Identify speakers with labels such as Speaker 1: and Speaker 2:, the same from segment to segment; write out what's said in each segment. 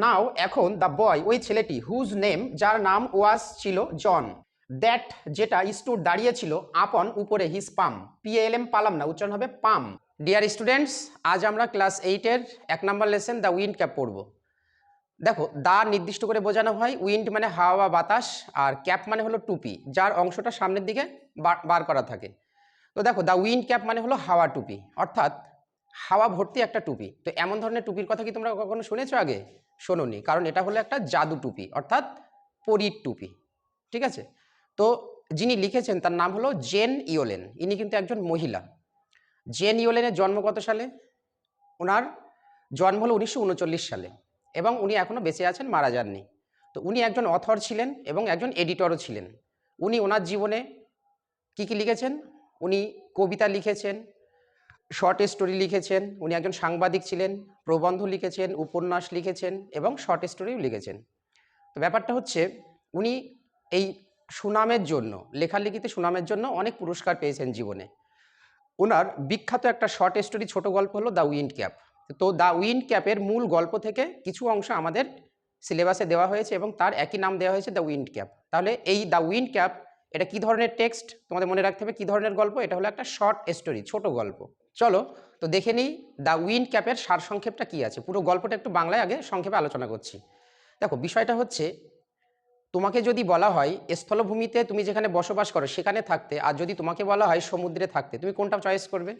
Speaker 1: নাও এখন the boy ওই ছেলেটি হুজ নেম যার নাম ওয়াস ছিল জন দ্যাট যেটা স্টুড দাঁড়িয়েছিল আপন উপরে হিস পাম পিএলএম পালাম না, উচ্চারণ হবে পাম ডিয়ার স্টুডেন্টস আজ আমরা ক্লাস এইটের এক নম্বর লেসেন দ্য উইন্ড ক্যাপ পড়ব। দেখো, দা নির্দিষ্ট করে বোঝানো হয় উইন্ড মানে হাওয়া বা বাতাস, আর ক্যাপ মানে হলো টুপি, যার অংশটা সামনের দিকে বার করা থাকে। তো দেখো দ্য উইন্ড ক্যাপ মানে হলো হাওয়া টুপি, অর্থাৎ হাওয়া ভর্তি একটা টুপি। তো এমন ধরনের টুপির কথা কি তোমরা কখনো শুনেছো আগে? শোনোনি। কারণ এটা হলো একটা জাদু টুপি, অর্থাৎ পরীর টুপি। ঠিক আছে? তো যিনি লিখেছেন তার নাম হলো জেন ইওলেন। ইনি কিন্তু একজন মহিলা। জেন ইওলেনের জন্ম কত সালে? ওনার জন্ম হলো উনিশশো উনচল্লিশ সালে এবং উনি এখনও বেঁচে আছেন, মারা যাননি। তো উনি একজন অথর ছিলেন এবং একজন এডিটরও ছিলেন। উনি ওনার জীবনে কি কি লিখেছেন? উনি কবিতা লিখেছেন শর্ট স্টোরি লিখেছেন, উনি একজন সাংবাদিক ছিলেন, প্রবন্ধ লিখেছেন, উপন্যাস লিখেছেন এবং শর্ট স্টোরিও লিখেছেন। তো ব্যাপারটা হচ্ছে, উনি এই সুনামের জন্য, লেখালেখিতে সুনামের জন্য অনেক পুরস্কার পেয়েছেন জীবনে। ওনার বিখ্যাত একটা শর্ট স্টোরি ছোট গল্প হলো দ্য উইন্ড ক্যাপ তো দ্য উইন্ড ক্যাপের মূল গল্প থেকে কিছু অংশ আমাদের সিলেবাসে দেওয়া হয়েছে এবং তার একই নাম দেওয়া হয়েছে দ্য উইন্ড ক্যাপ তাহলে এই দ্য উইন্ড ক্যাপ এটা কি ধরনের টেক্সট তোমাদের মনে রাখতে হবে, কি ধরনের গল্প? এটা হলো একটা শর্ট স্টোরি ছোট গল্প। চলো, তো দেখে নিই দ্য উইন্ড ক্যাপের সারসংক্ষেপটা কি আছে। পুরো গল্পটা একটু বাংলায় আগে সংক্ষেপে আলোচনা করছি। দেখো, বিষয়টা হচ্ছে, তোমাকে যদি বলা হয়, স্থলভূমিতে তুমি যেখানে বসবাস করো, সেখানে থাকতে, আর যদি তোমাকে বলা হয় সমুদ্রে থাকতে, তুমি কোনটা চয়েস করবে?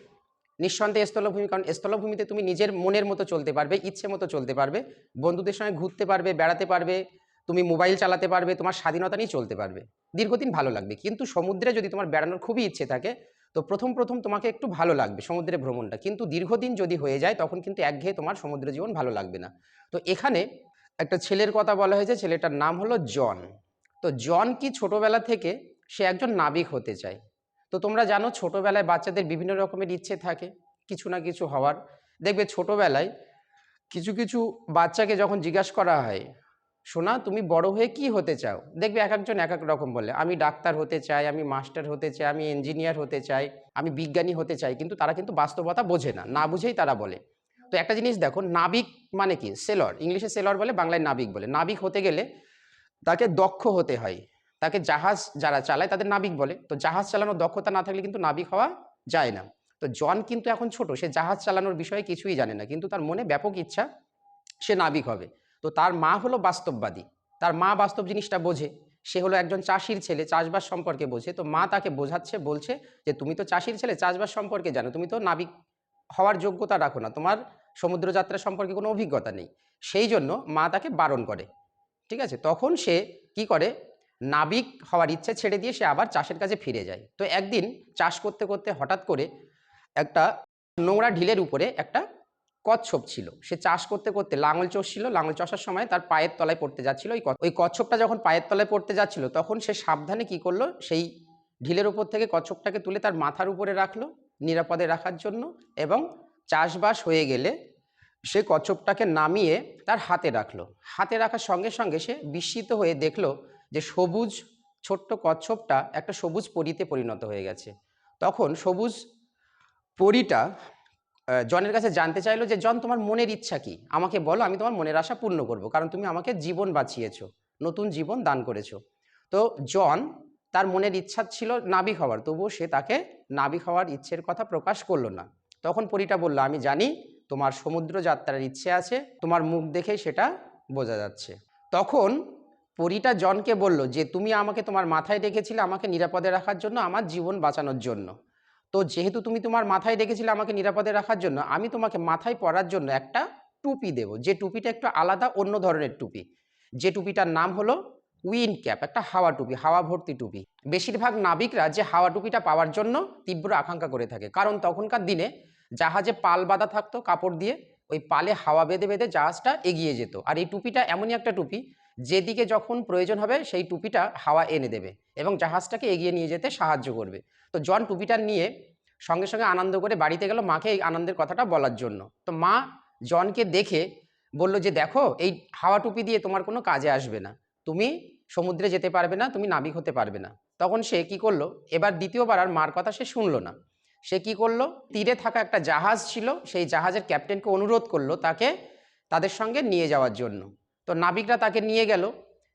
Speaker 1: নিঃসন্দেহে স্থলভূমি, কারণ স্থলভূমিতে তুমি নিজের মনের মতো চলতে পারবে, ইচ্ছে মতো চলতে পারবে, বন্ধুদের সঙ্গে ঘুরতে পারবে, বেড়াতে পারবে, তুমি মোবাইল চালাতে পারবে, তোমার স্বাধীনতা নিয়ে চলতে পারবে। দীর্ঘদিন ভালো লাগবে। কিন্তু সমুদ্রে যদি তোমার বেড়ানোর খুবই ইচ্ছে থাকে তো প্রথম প্রথম তোমাকে একটু ভালো লাগবে সমুদ্রে ভ্রমণটা। কিন্তু দীর্ঘদিন যদি হয়ে যায়, তখন কিন্তু একঘেয়ে তোমার সমুদ্র জীবন ভালো লাগবে না। তো এখানে একটা ছেলের কথা বলা হয়েছে, ছেলেটার নাম হলো জন। তো জন কি ছোটবেলা থেকে সে একজন নাবিক হতে চায়? তো তোমরা জানো ছোটবেলায় বাচ্চাদের বিভিন্ন রকমের ইচ্ছে থাকে, কিছু না কিছু হওয়ার। দেখবে ছোটবেলায় কিছু কিছু বাচ্চাকে যখন জিজ্ঞাসা করা হয় শোনা তুমি বড় হয়ে কি হতে চাও? দেখবে এক একজন এক এক রকম বলে। আমি ডাক্তার হতে চাই, আমি মাস্টার হতে চাই, আমি ইঞ্জিনিয়ার হতে চাই, আমি বিজ্ঞানী হতে চাই, কিন্তু তারা কিন্তু বাস্তবতা বোঝে না না বুঝেই তারা বলে। তো একটা জিনিস দেখো, নাবিক মানে কি? সেলর। ইংলিশে সেলর বলে, বাংলায় নাবিক বলে। নাবিক হতে গেলে তাকে দক্ষ হতে হয়। তাকে জাহাজ যারা চালায় তাদের নাবিক বলে। তো জাহাজ চালানোর দক্ষতা না থাকলে কিন্তু নাবিক হওয়া যায় না। তো জন কিন্তু এখন ছোট, সে জাহাজ চালানোর বিষয়ে কিছুই জানে না, কিন্তু তার মনে ব্যাপক ইচ্ছা সে নাবিক হবে। তো তার মা হলো বাস্তববাদী। তার মা বাস্তব জিনিসটা বোঝে। সে হলো একজন চাষির ছেলে, চাষবাস সম্পর্কে বোঝে। তো মা তাকে বোঝাচ্ছে, বলছে যে, তুমি তো চাষির ছেলে, চাষবাস সম্পর্কে জানো। তুমি তো নাবিক হওয়ার যোগ্যতা রাখো না। তোমার সমুদ্রযাত্রা সম্পর্কে কোনো অভিজ্ঞতা নেই। সেই জন্য মা তাকে বারণ করে। ঠিক আছে? তখন সে কি করে? নাবিক হওয়ার ইচ্ছে ছেড়ে দিয়ে সে আবার চাষের কাছে ফিরে যায়। তো একদিন চাষ করতে করতে হঠাৎ করে একটা নোংরা ঢিলের উপরে একটা কচ্ছপ ছিল। সে চাষ করতে করতে লাঙল চষছিল লাঙল চষার সময় তার পায়ের তলায় পড়তে যাচ্ছিল। ওই ওই কচ্ছপটা যখন পায়ের তলায় পড়তে যাচ্ছিল, তখন সে সাবধানে কি করল? সেই ঢিলের উপর থেকে কচ্ছপটাকে তুলে তার মাথার উপরে রাখল নিরাপদে রাখার জন্য এবং চাষবাস হয়ে গেলে সে কচ্ছপটাকে নামিয়ে তার হাতে রাখল। হাতে রাখার সঙ্গে সঙ্গে সে বিস্মিত হয়ে দেখল যে সবুজ ছোট্ট কচ্ছপটা একটা সবুজ পরিতে পরিণত হয়ে গেছে। তখন সবুজ পরিটা জনের কাছে জানতে চাইলো যে, জন, তোমার মনের ইচ্ছা কি? আমাকে বলো, আমি তোমার মনের আশা পূর্ণ করব, কারণ তুমি আমাকে জীবন বাঁচিয়েছো, নতুন জীবন দান করেছ। তো জন তার মনের ইচ্ছা ছিল নাবিক হওয়ার, তবুও সে তাকে নাবিক হওয়ার ইচ্ছের কথা প্রকাশ করল না। তখন পরীটা বলল, আমি জানি তোমার সমুদ্র যাত্রার ইচ্ছে আছে, তোমার মুখ দেখেই সেটা বোঝা যাচ্ছে। তখন পরীটা জনকে বলল যে, তুমি আমাকে তোমার মাথায় রেখেছিলে আমাকে নিরাপদে রাখার জন্য, আমার জীবন বাঁচানোর জন্য। তো যেহেতু তুমি তোমার মাথায় রেখেছিলে আমাকে নিরাপদে রাখার জন্য, আমি তোমাকে মাথায় পরার জন্য একটা টুপি দেব। যে টুপিটা একটু আলাদা, অন্য ধরনের টুপি। যে টুপিটার নাম হলো উইন্ড ক্যাপ, একটা হাওয়া টুপি, হাওয়া ভর্তি টুপি। বেশিরভাগ নাবিকরা যে হাওয়া টুপিটা পাওয়ার জন্য তীব্র আকাঙ্ক্ষা করে থাকে। কারণ তখনকার দিনে জাহাজে পাল বাঁধা থাকতো কাপড় দিয়ে, ওই পালে হাওয়া বেঁধে বেঁধে জাহাজটা এগিয়ে যেত। আর এই টুপিটা এমনই একটা টুপি, যেদিকে যখন প্রয়োজন হবে সেই টুপিটা হাওয়া এনে দেবে এবং জাহাজটাকে এগিয়ে নিয়ে যেতে সাহায্য করবে। তো জন টুপিটা নিয়ে সঙ্গে সঙ্গে আনন্দ করে বাড়িতে গেল মাকে এই আনন্দের কথাটা বলার জন্য। তো মা জনকে দেখে বলল যে, দেখো, এই হাওয়া টুপি দিয়ে তোমার কোনো কাজে আসবে না। তুমি সমুদ্রে যেতে পারবে না, তুমি নাবিক হতে পারবে না। তখন সে কি করল, এবার দ্বিতীয়বার আর মার কথা সে শুনলো না। সে কি করল, তীরে থাকা একটা জাহাজ ছিল, সেই জাহাজের ক্যাপ্টেনকে অনুরোধ করল তাকে তাদের সঙ্গে নিয়ে যাওয়ার জন্য। তো নাবিকরা তাকে নিয়ে গেল।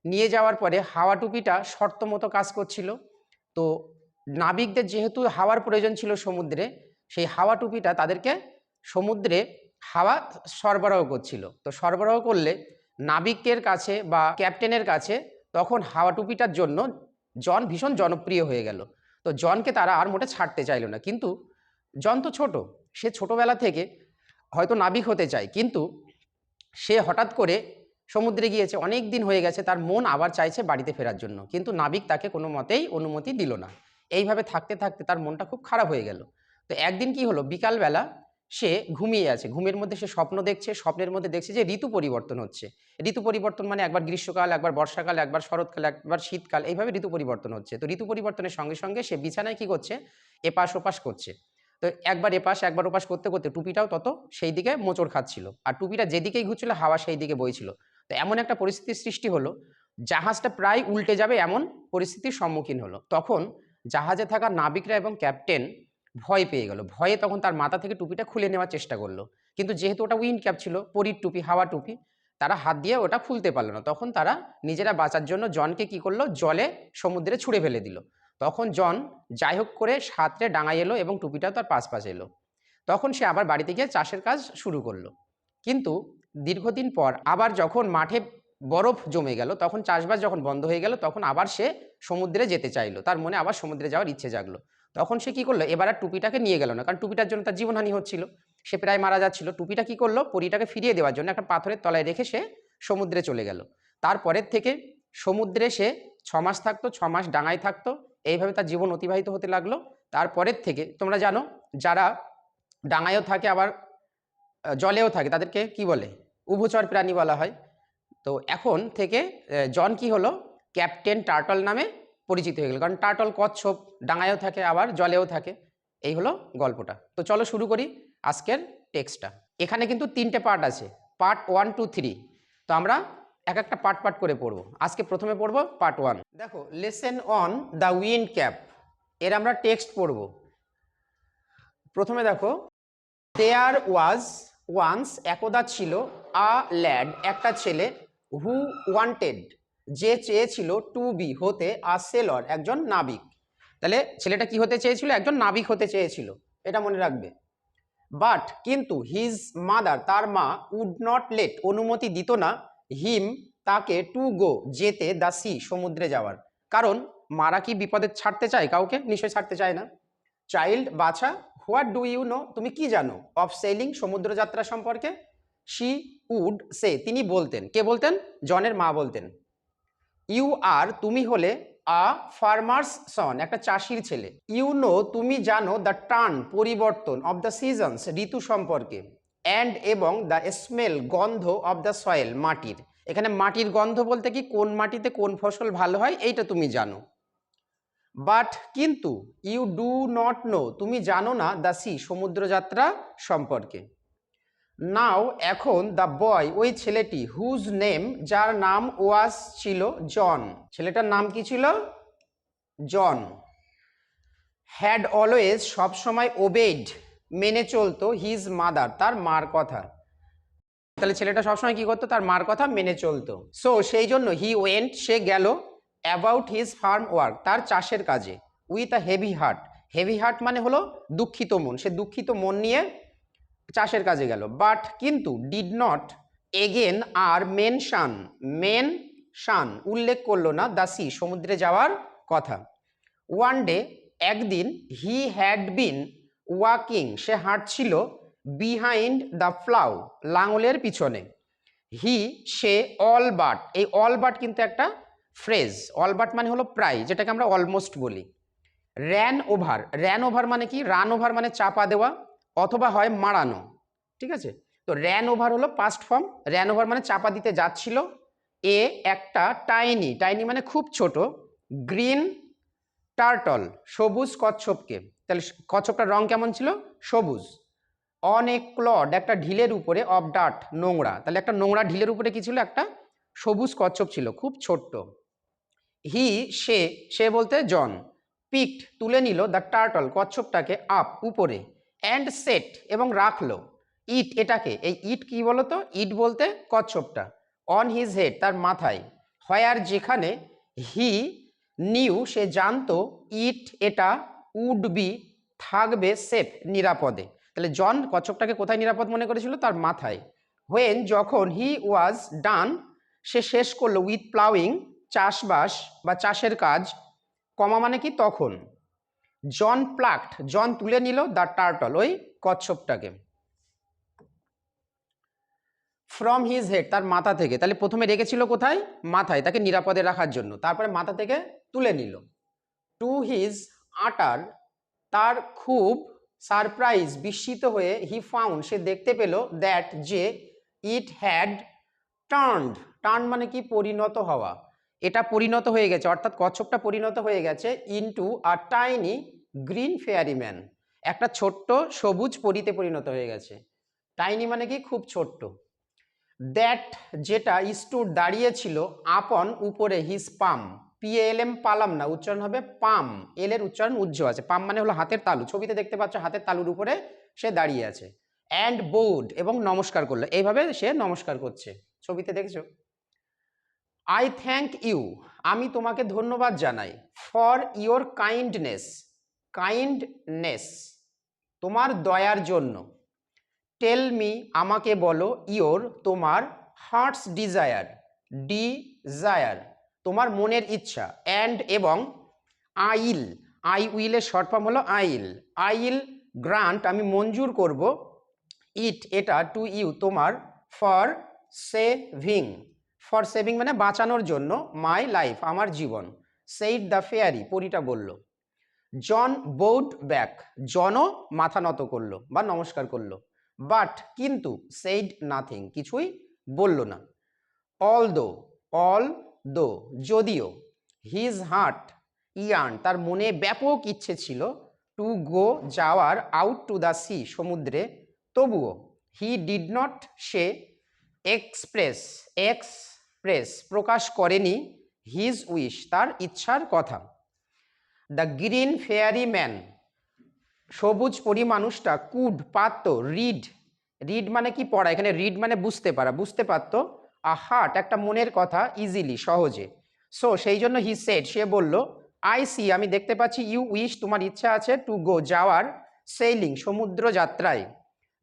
Speaker 1: নিয়ে যাওয়ার পরে হাওয়া টুপিটা শর্ত মতো কাজ করছিল। তো নাবিকদের যেহেতু হাওয়ার প্রয়োজন ছিল সমুদ্রে, সেই হাওয়া টুপিটা তাদেরকে সমুদ্রে হাওয়া সরবরাহ করছিল। তো সরবরাহ করলে নাবিকের কাছে বা ক্যাপ্টেনের কাছে তখন হাওয়া টুপিটার জন্য জন ভীষণ জনপ্রিয় হয়ে গেল। তো জনকে তারা আর মোটে ছাড়তে চাইলো না। কিন্তু জন তো ছোট, সে ছোটবেলা থেকে হয়তো নাবিক হতে চায়। কিন্তু সে হঠাৎ করে সমুদ্রে গিয়েছে, অনেক দিন হয়ে গেছে, তার মন আবার চাইছে বাড়িতে ফেরার জন্য। কিন্তু নাবিক তাকে কোনো মতেই অনুমতি দিল না। এইভাবে থাকতে থাকতে তার মনটা খুব খারাপ হয়ে গেল। তো একদিন কি হলো? বিকালবেলা সে ঘুমিয়ে আছে। ঘুমের মধ্যে সে স্বপ্ন দেখছে, স্বপ্নের মধ্যে দেখছে যে ঋতু পরিবর্তন হচ্ছে। ঋতু পরিবর্তন মানে একবার গ্রীষ্মকাল, একবার বর্ষাকাল, একবার শরৎকাল, একবার শীতকাল, এইভাবে ঋতু পরিবর্তন হচ্ছে। তো ঋতু পরিবর্তনের সঙ্গে সঙ্গে সে বিছানায় কি করছে? এপাশ ওপাশ করছে। তো একবার এপাশ, একবার ওপাশ করতে করতে টুপিটাও তত সেই দিকে মোচড় খাচ্ছিল। আর টুপিটা যেদিকেই ঘুরছিল, হাওয়া সেই দিকে বইছিল। তো এমন একটা পরিস্থিতির সৃষ্টি হলো, জাহাজটা প্রায় উল্টে যাবে এমন পরিস্থিতির সম্মুখীন হলো। তখন জাহাজে থাকা নাবিকরা এবং ক্যাপ্টেন ভয় পেয়ে গেল। ভয়ে তখন তার মাথা থেকে টুপিটা খুলে নেওয়ার চেষ্টা করল। কিন্তু যেহেতু ওটা উইন্ড ক্যাপ ছিল, পরির টুপি, হাওয়া টুপি, তারা হাত দিয়ে ওটা খুলতে পারল না। তখন তারা নিজেরা বাঁচার জন্য জনকে কি করল? জলে সমুদ্রে ছুঁড়ে ফেলে দিল। তখন জন যাই হোক করে সাঁতরে ডাঙায় এলো এবং টুপিটাও তার পাশ পাশ এলো। তখন সে আবার বাড়িতে গিয়ে চাষের কাজ শুরু করল। কিন্তু দীর্ঘদিন পর আবার যখন মাঠে বরফ জমে গেল, তখন চাষবাস যখন বন্ধ হয়ে গেল, তখন আবার সে সমুদ্রে যেতে চাইলো। তার মনে আবার সমুদ্রে যাওয়ার ইচ্ছে জাগলো। তখন সে কি করল? এবার আর টুপিটাকে নিয়ে গেল না, কারণ টুপিটার জন্য তার জীবনহানি হচ্ছিল। সে প্রায় মারা যাচ্ছিল। টুপিটা কি করল? পরিটাকে ফিরিয়ে দেওয়ার জন্য একটা পাথরের তলায় রেখে সে সমুদ্রে চলে গেল। তারপরের থেকে সমুদ্রে সে ছ মাস থাকতো, ছ মাস ডাঙায় থাকতো। এইভাবে তার জীবন অতিবাহিত হতে লাগল। তারপরের থেকে তোমরা জানো, যারা ডাঙায়ও থাকে, আবার জলেও থাকে, তাদেরকে কি বলে? উভচর প্রাণী বলা হয়। তো এখন থেকে জন কি হলো? ক্যাপ্টেন টার্টল নামে পরিচিত হয়ে গেল। কারণ টার্টল কচ্ছপ, ডাঙায়ও থাকে আবার, জলেও থাকে। এই হলো গল্পটা। তো চলো শুরু করি আজকের টেক্সটটা। এখানে কিন্তু তিনটে পার্ট আছে। Part one two three. তো আমরা এক একটা পার্ট পার্ট করে পড়ব। আজকে প্রথমে পড়ব পার্ট ওয়ান। দেখো, lesson on the wind cap. এর আমরা টেক্সট পড়ব। প্রথমে দেখো দেয়ার ওয়াজ ওয়ান্স একদা ছিল, আ ল্যাড, একটা ছেলে হু ওয়ান্টেড যে চেয়েছিল টু বি হতে আ সেলর একজন নাবিক। তাহলে ছেলেটা কি হতে চেয়েছিল? একজন নাবিক হতে চেয়েছিল, এটা মনে রাখবে। বাট কিন্তু হিজ মাদার তার মা উড নট লেট অনুমতি দিত না হিম তাকে টু গো যেতে দা সি সমুদ্রে যাওয়ার। কারণ মারা কি বিপদে ছাড়তে চায়? কাউকে নিশ্চয়ই ছাড়তে চায় না। চাইল্ড বাছা হোয়াট ডু ইউ নো তুমি কি জানো? অফ সেলিং সমুদ্রযাত্রা সম্পর্কে? শি উড সে তিনি বলতেন। কে বলতেন? জনের মা বলতেন। ইউ আর তুমি হলে আ ফার্মার্স সন একটা চাষির ছেলে। ইউ নো তুমি জানো দ্য টার্ন পরিবর্তন অফ দ্য সিজনস ঋতু সম্পর্কে। অ্যান্ড এবং দ্য স্মেল গন্ধ অফ দ্য সয়েল মাটির। এখানে মাটির গন্ধ বলতে কি? কোন মাটিতে কোন ফসল ভালো হয়? এইটা তুমি জানো। বাট কিন্তু ইউ ডু নট নো তুমি জানো না দ্য সি সমুদ্রযাত্রা সম্পর্কে। নাও এখন দ্য বয় ওই ছেলেটি হুজ নেম যার নাম ওয়াস ছিল জন ছেলেটার নাম কি ছিল? জন হ্যাড অলওয়েজ সবসময় ওবেড মেনে চলতো হিজ মাদার তার মার কথা। তাহলে ছেলেটা সবসময় কি করতো? তার মার কথা মেনে চলতো। সো সেই জন্য হি ওয়েন্ট সে গেল অ্যাবাউট হিজ ফার্ম ওয়ার্ক তার চাষের কাজে with a heavy heart heavy heart মানে হলো দুঃখিত মন। সে দুঃখিত মন নিয়ে চাষের কাজে গেল। বাট কিন্তু ডিড নট এগেন আর মেন শান মেন শান উল্লেখ করল না দাসি সমুদ্রে যাওয়ার কথা। ওয়ান ডে একদিন হি হ্যাড বিন ওয়াকিং সে হাঁটছিল বিহাইন্ড দ্য ফ্লাউ লাঙলের পিছনে। হি সে অল বাট এই অল বাট কিন্তু একটা ফ্রেজ অল বাট মানে হলো প্রায়, যেটাকে আমরা অলমোস্ট বলি। র্যান ওভার র্যান ওভার মানে কি? রান ওভার মানে চাপা দেওয়া। অথবা হয় মারানো, ঠিক আছে? তো র্যান ওভার হলো পাস্ট ফর্ম র্যান ওভার মানে চাপা দিতে যাচ্ছিল। এ একটা টাইনি টাইনি মানে খুব ছোট গ্রিন টার্টল সবুজ কচ্ছপকে। তাহলে কচ্ছপটার রং কেমন ছিল? সবুজ। অন এ ক্লড একটা ঢিলের উপরে অফ ডাট নোংরা। তাহলে একটা নোংরা ঢিলের উপরে কি ছিল? একটা সবুজ কচ্ছপ ছিল, খুব ছোট্ট। হি সে সে বলতে জন পিকড তুলে নিল দ্য টার্টল কচ্ছপটাকে আপ উপরে। অ্যান্ড সেট এবং রাখল। ইট এটাকে, এই ইট কি বলতো? ইট বলতে কচ্ছপটা। অন হিজ হেড তার মাথায়। হয়ার যেখানে হি নিউ সে জানতো ইট এটা উড বি থাকবে সেফ নিরাপদে। তাহলে জন কচ্ছপটাকে কোথায় নিরাপদ মনে করেছিল? তার মাথায়। হোয়েন যখন হি ওয়াজ ডান সে শেষ করল উইথ প্লাউইং চাষবাস বা চাষের কাজ। কমা মানে কি? তখন। জন প্লাকড জন তুলে নিল দ্য টার্টল, ওই কচ্ছপটাকে। ফ্রম হিজ হেড, তার মাথা থেকে। তাহলে প্রথমে রেখেছিল কোথায়? মাথায়, তাকে নিরাপদে রাখার জন্য। তারপরে মাথা থেকে তুলে নিল। টু হিজ আটার, তার খুব সারপ্রাইজ, বিস্মিত হয়ে হি ফাউন্ড, সে দেখতে পেল দ্যাট যে ইট হ্যাড টার্নড। টার্ন মানে কি? পরিণত হওয়া। এটা পরিণত হয়ে গেছে, অর্থাৎ কচ্ছপটা পরিণত হয়ে গেছে into a tiny green fairy man একটা ছোট্ট সবুজ পরিতে পরিণত হয়ে গেছে। টাইনি মানে কি? খুব ছোট্ট। দ্যাট যেটা স্টুড দাঁড়িয়েছিল আপন উপরে হিস পাম পিএলএম পালাম না, উচ্চারণ হবে পাম এল এর উচ্চারণ উজ্জ্ব আছে। পাম মানে হলো হাতের তালু, ছবিতে দেখতে পাচ্ছ হাতের তালুর উপরে সে দাঁড়িয়ে আছে। অ্যান্ড বোর্ড এবং নমস্কার করল, এইভাবে সে নমস্কার করছে। ছবিতে দেখছ? আই থ্যাংক ইউ আমি তোমাকে ধন্যবাদ জানাই ফর ইওর কাইন্ডনেস কাইন্ডনেস তোমার দয়ার জন্য। টেল মি আমাকে বলো ইওর তোমার হার্টস ডিজায়ার ডিজায়ার তোমার মনের ইচ্ছা অ্যান্ড এবং আইল আই উইলের শর্ট ফর্ম হলো আইল। আইল গ্রান্ট আমি মঞ্জুর করব। ইট এটা টু ইউ তোমার ফর সেভিং ফর সেভিং মানে বাঁচানোর জন্য, মাই লাইফ, আমার জীবন। সেইড দ্য ফেয়ারি পরিটা বলল। জন বোট ব্যাক, জনও মাথা নত করল বা নমস্কার করল। বাট কিন্তু সেইড নাথিং কিছুই বলল না। অল দো অল দো যদিও হিজ হার্ট ইয়ার্ন, তার মনে ব্যাপক ইচ্ছে ছিল টু গো যাওয়ার আউট টু দ্য সি সমুদ্রে। তবুও হি ডিড নট সে এক্সপ্রেস এক্সপ্রেস প্রকাশ করেনি হিজ উইশ তার ইচ্ছার কথা। দ্য গ্রিন ফেয়ারি ম্যান সবুজ পরি মানুষটা কুড পারত রিড রিড মানে কি পড়া? এখানে রিড মানে বুঝতে পারা। বুঝতে পারত আ হার্ট একটা মনের কথা ইজিলি সহজে। সো সেই জন্য হি সেট সে বলল আই সি আমি দেখতে পাচ্ছি ইউ উইশ তোমার ইচ্ছা আছে টু গো যাওয়ার সেইলিং সমুদ্র যাত্রায়।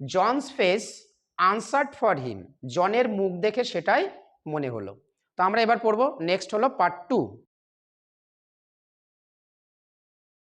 Speaker 1: John's face answered for him জনের মুখ দেখে সেটাই মনে হলো। তো আমরা এবার পড়ব নেক্সট হলো পার্ট টু